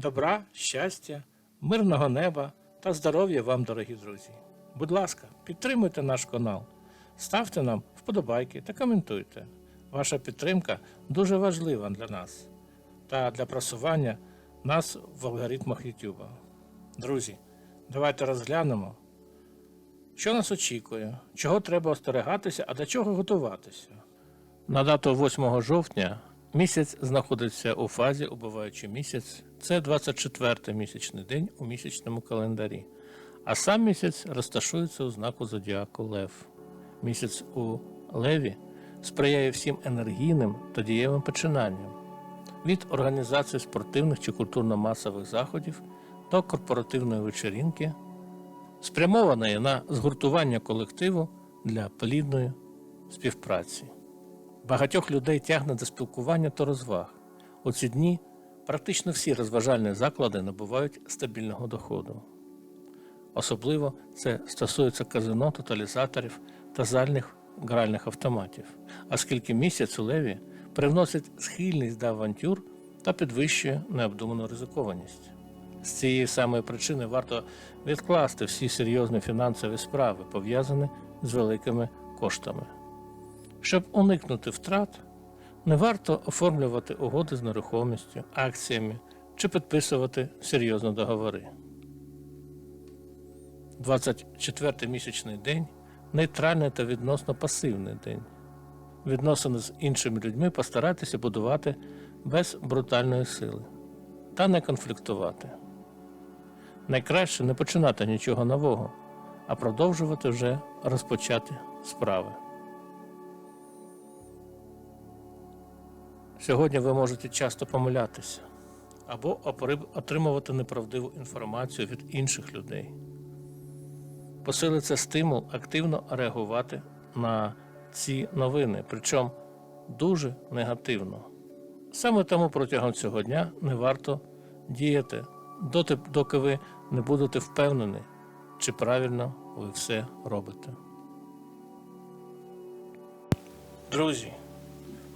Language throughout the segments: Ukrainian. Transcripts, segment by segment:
Добра, щастя, мирного неба та здоров'я вам, дорогі друзі. Будь ласка, підтримуйте наш канал, ставте нам вподобайки та коментуйте. Ваша підтримка дуже важлива для нас та для просування нас в алгоритмах YouTube. Друзі, давайте розглянемо, що нас очікує, чого треба остерегатися, а до чого готуватися. На дату 8 жовтня місяць знаходиться у фазі убиваючий місяць. Це 24 місячний день у місячному календарі. А сам місяць розташується у знаку зодіаку Лев. Місяць у Леві сприяє всім енергійним та дієвим починанням від організації спортивних чи культурно-масових заходів до корпоративної вечерінки, спрямованої на згуртування колективу для плідної співпраці. Багатьох людей тягне до спілкування та розваг. У ці дні практично всі розважальні заклади набувають стабільного доходу. Особливо це стосується казино, тоталізаторів та зальних гральних автоматів, оскільки місяць у леві привносить схильність до авантюр та підвищує необдуману ризикованість. З цієї самої причини варто відкласти всі серйозні фінансові справи, пов'язані з великими коштами. Щоб уникнути втрат, не варто оформлювати угоди з нерухомістю, акціями чи підписувати серйозні договори. 24-й місячний день нейтральний та відносно пасивний день. Відносини з іншими людьми постарайтеся будувати без брутальної сили та не конфліктувати. Найкраще не починати нічого нового, а продовжувати вже розпочаті справи. Сьогодні ви можете часто помилятися або отримувати неправдиву інформацію від інших людей. Посилиться стимул активно реагувати на ці новини, причому дуже негативно. Саме тому протягом цього дня не варто діяти, доти, доки ви не будете впевнені, чи правильно ви все робите. Друзі,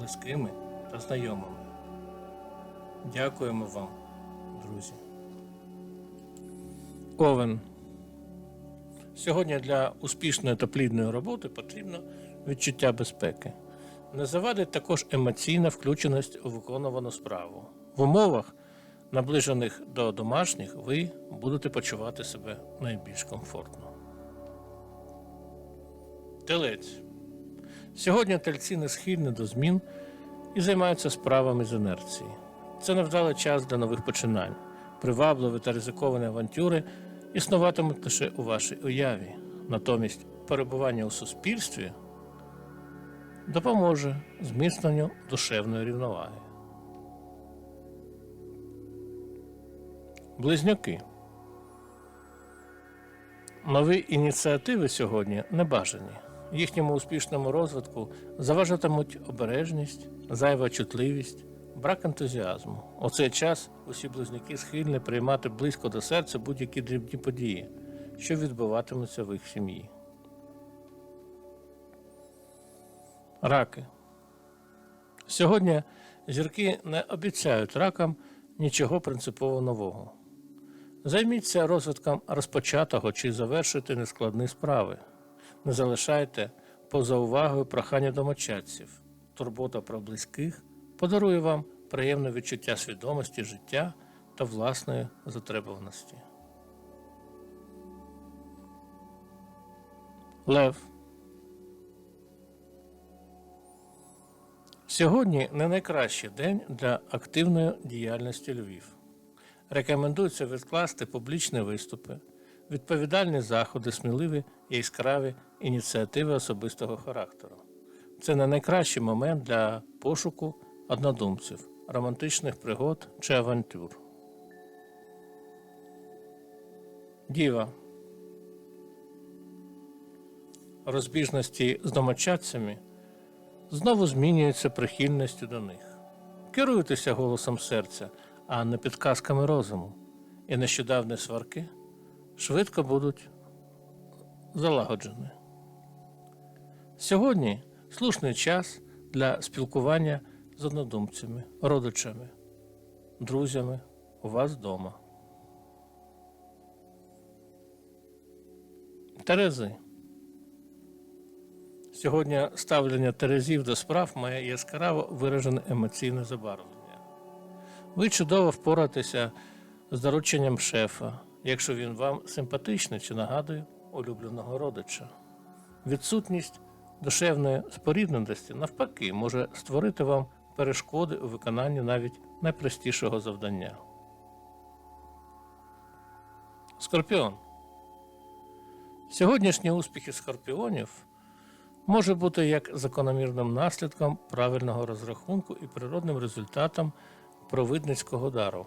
близькими та знайомими. Дякуємо вам, друзі. Овен. Сьогодні для успішної та плідної роботи потрібно відчуття безпеки. Не завадить також емоційна включеність у виконувану справу. В умовах, наближених до домашніх, ви будете почувати себе найбільш комфортно. Телець. Сьогодні тельці не схильні до змін і займаються справами з інерції. Це невдалий час для нових починань. Привабливі та ризиковані авантюри існуватимуть лише у вашій уяві. Натомість перебування у суспільстві допоможе зміцненню душевної рівноваги. Близнюки. Нові ініціативи сьогодні не бажані. Їхньому успішному розвитку заважатимуть обережність, зайва чутливість, брак ентузіазму. У цей час усі близнюки схильні приймати близько до серця будь-які дрібні події, що відбуватимуться в їх сім'ї. Раки. Сьогодні зірки не обіцяють ракам нічого принципово нового. Займіться розвитком розпочатого чи завершуйте нескладні справи. Не залишайте поза увагою прохання домочадців. Турбота про близьких подарує вам приємне відчуття свідомості життя та власної затребуваності. Лев. Сьогодні не найкращий день для активної діяльності Львів. Рекомендується відкласти публічні виступи, відповідальні заходи, сміливі і яскраві ініціативи особистого характеру. Це не найкращий момент для пошуку однодумців, романтичних пригод чи авантюр. Діва. Розбіжності з домочадцями знову змінюються прихильністю до них. Керуйтеся голосом серця, а не підказками розуму, і нещодавні сварки швидко будуть залагоджені. Сьогодні слушний час для спілкування з однодумцями, родичами, друзями у вас вдома. Терези. Сьогодні ставлення терезів до справ має яскраво виражене емоційне забарвлення. Ви чудово впоратеся з дорученням шефа, якщо він вам симпатичний чи нагадує улюбленого родича. Відсутність душевної спорідненості навпаки може створити вам перешкоди у виконанні навіть найпростішого завдання. Скорпіон. Сьогоднішні успіхи скорпіонів може бути як закономірним наслідком правильного розрахунку і природним результатом провидницького дару.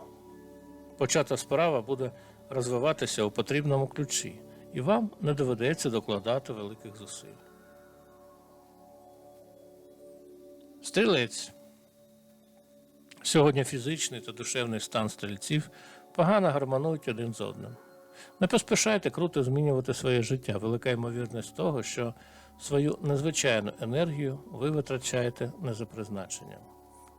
Почата справа буде розвиватися у потрібному ключі, і вам не доведеться докладати великих зусиль. Стрілець. Сьогодні фізичний та душевний стан стрільців погано гармонують один з одним. Не поспішайте круто змінювати своє життя. Велика ймовірність того, що свою незвичайну енергію ви витрачаєте не за призначенням.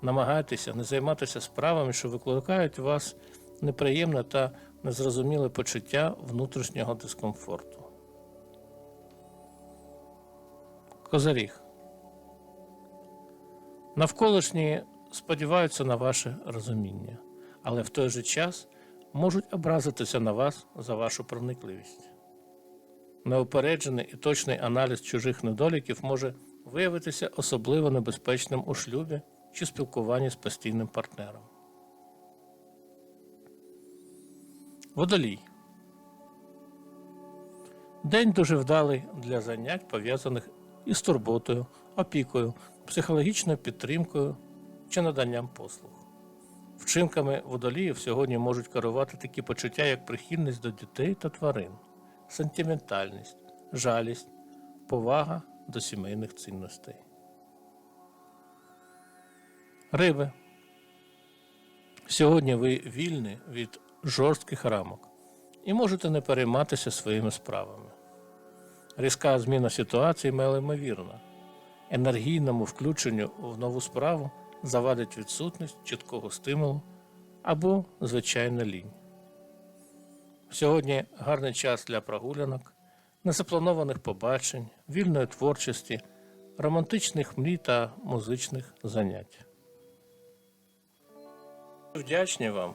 Намагайтеся не займатися справами, що викликають у вас неприємне та незрозуміле почуття внутрішнього дискомфорту. Козаріг. Навколишні сподіваються на ваше розуміння, але в той же час можуть образитися на вас за вашу проникливість. Неупереджений і точний аналіз чужих недоліків може виявитися особливо небезпечним у шлюбі чи спілкуванні з постійним партнером. Водолій. День дуже вдалий для занять, пов'язаних із турботою, опікою, психологічною підтримкою чи наданням послуг. Вчинками водоліїв сьогодні можуть керувати такі почуття, як прихильність до дітей та тварин, сентиментальність, жалість, повага до сімейних цінностей. Риби. Сьогодні ви вільні від жорстких рамок і можете не перейматися своїми справами. Різка зміна ситуації малоймовірна. Енергійному включенню в нову справу завадить відсутність чіткого стимулу або звичайна лінь. Сьогодні гарний час для прогулянок, незапланованих побачень, вільної творчості, романтичних мрій та музичних занять. Вдячні вам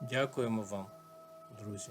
Дякуємо вам, друзі.